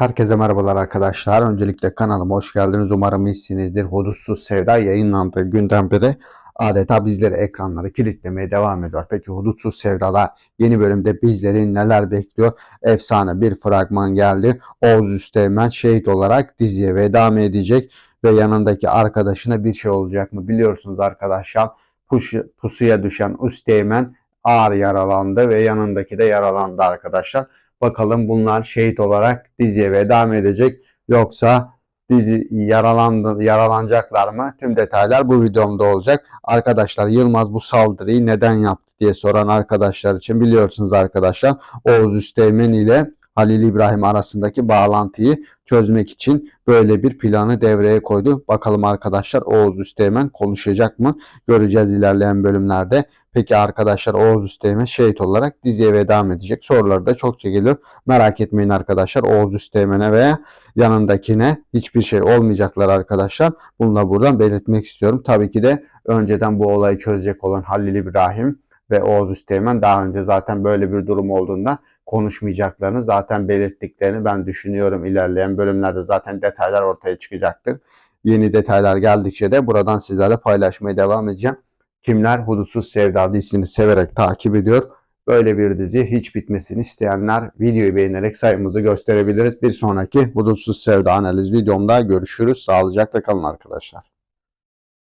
Herkese merhabalar arkadaşlar. Öncelikle kanalıma hoş geldiniz. Umarım iyisinizdir. Hudutsuz Sevda yayınlandığı günden beri adeta bizleri ekranları kilitlemeye devam ediyor. Peki Hudutsuz Sevda'da yeni bölümde bizleri neler bekliyor? Efsane bir fragman geldi. Oğuz Üsteğmen şehit olarak diziye veda mı edecek ve yanındaki arkadaşına bir şey olacak mı? Biliyorsunuz arkadaşlar pusuya düşen Üsteğmen ağır yaralandı ve yanındaki de yaralandı arkadaşlar. Bakalım bunlar şehit olarak diziye veda mı edecek yoksa dizi yaralandı, yaralanacaklar mı? Tüm detaylar bu videomda olacak. Arkadaşlar Yılmaz bu saldırıyı neden yaptı diye soran arkadaşlar için biliyorsunuz arkadaşlar Oğuz Üsteğmen ile Halil İbrahim arasındaki bağlantıyı çözmek için böyle bir planı devreye koydu. Bakalım arkadaşlar Oğuz Üsteğmen konuşacak mı? Göreceğiz ilerleyen bölümlerde. Peki arkadaşlar Oğuz Üsteğmen şehit olarak diziye veda mı edecek? Soruları da çokça geliyor. Merak etmeyin arkadaşlar Oğuz Üsteğmen'e veya yanındakine hiçbir şey olmayacaklar arkadaşlar. Bunu da buradan belirtmek istiyorum. Tabii ki de önceden bu olayı çözecek olan Halil İbrahim ve Oğuz Üsteğmen daha önce zaten böyle bir durum olduğunda konuşmayacaklarını zaten belirttiklerini ben düşünüyorum. İlerleyen bölümlerde zaten detaylar ortaya çıkacaktır. Yeni detaylar geldikçe de buradan sizlerle paylaşmaya devam edeceğim. Kimler Hudutsuz Sevda dizisini severek takip ediyor? Böyle bir dizi hiç bitmesini isteyenler videoyu beğenerek sayımızı gösterebiliriz. Bir sonraki Hudutsuz Sevda analiz videomda görüşürüz. Sağlıcakla kalın arkadaşlar.